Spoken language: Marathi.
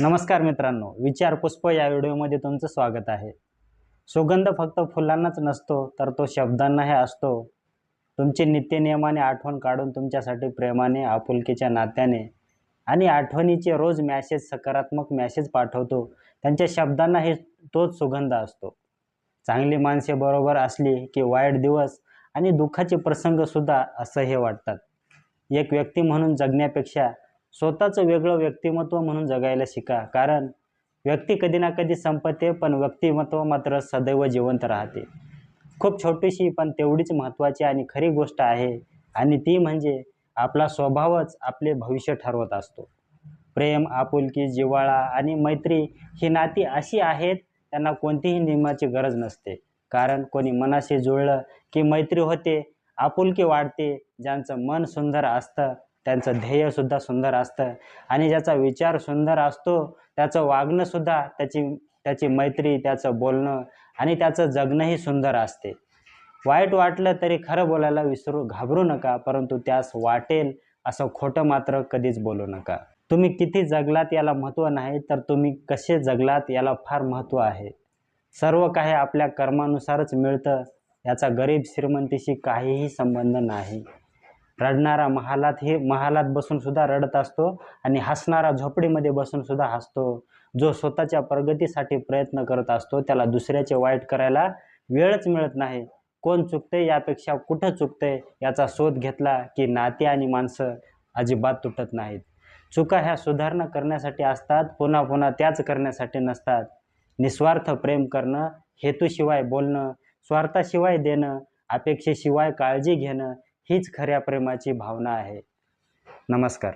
नमस्कार मित्रांनो विचार पुष्प या व्हिडिओमध्ये तुमचं स्वागत आहे. सुगंध फक्त फुलांनाच नसतो तर तो शब्दांनाही असतो. तुमची नित्यनियमाने आठवण काढून तुमच्यासाठी प्रेमाने आपुलकीच्या नात्याने आणि आठवणीचे रोज मॅसेज सकारात्मक मॅसेज पाठवतो. त्यांच्या शब्दांना हे तोच सुगंध असतो. चांगली माणसे बरोबर असली की वाईट दिवस आणि दुःखाचे प्रसंगसुद्धा असं हे वाटतात. एक व्यक्ती म्हणून जगण्यापेक्षा स्वतःचं वेगळं व्यक्तिमत्व म्हणून जगायला शिका. कारण व्यक्ती कधी ना कधी संपते पण व्यक्तिमत्व मात्र सदैव जिवंत राहते. खूप छोटीशी पण तेवढीच महत्त्वाची आणि खरी गोष्ट आहे आणि ती म्हणजे आपला स्वभावच आपले भविष्य ठरवत असतो. प्रेम आपुलकी जिव्हाळा आणि मैत्री ही नाती अशी आहेत त्यांना कोणतीही नियमाची गरज नसते. कारण कोणी मनाशी जुळलं की मैत्री होते आपुलकी वाढते ज्यांचं मन सुंदर असतं त्यांचं ध्येयसुद्धा सुंदर असतं. आणि ज्याचा विचार सुंदर असतो त्याचं वागणंसुद्धा त्याची त्याची मैत्री त्याचं बोलणं आणि त्याचं जगणंही सुंदर असते. वाईट वाटलं तरी खरं बोलायला विसरू घाबरू नका परंतु त्यास वाटेल असं खोटं मात्र कधीच बोलू नका. तुम्ही किती जगलात याला महत्त्व नाही तर तुम्ही कसे जगलात याला फार महत्त्व आहे. सर्व काही आपल्या कर्मानुसारच मिळतं याचा गरीब श्रीमंतीशी काहीही संबंध नाही. रडणारा महालात हे महालात बसून सुद्धा रडत असतो आणि हसणारा झोपडीमध्ये बसून सुद्धा हसतो. जो स्वतःच्या प्रगतीसाठी प्रयत्न करत असतो त्याला दुसऱ्याचे वाईट करायला वेळच मिळत नाही. कोण चुकते यापेक्षा कुठं चुकते याचा शोध घेतला की नाते आणि माणसं अजिबात तुटत नाहीत. चुका ह्या सुधारणा करण्यासाठी असतात पुन्हा पुन्हा त्याच करण्यासाठी नसतात. निस्वार्थ प्रेम करणं हेतूशिवाय बोलणं स्वार्थाशिवाय देणं अपेक्षेशिवाय काळजी घेणं हीच खऱ्या प्रेमाची भावना आहे. नमस्कार.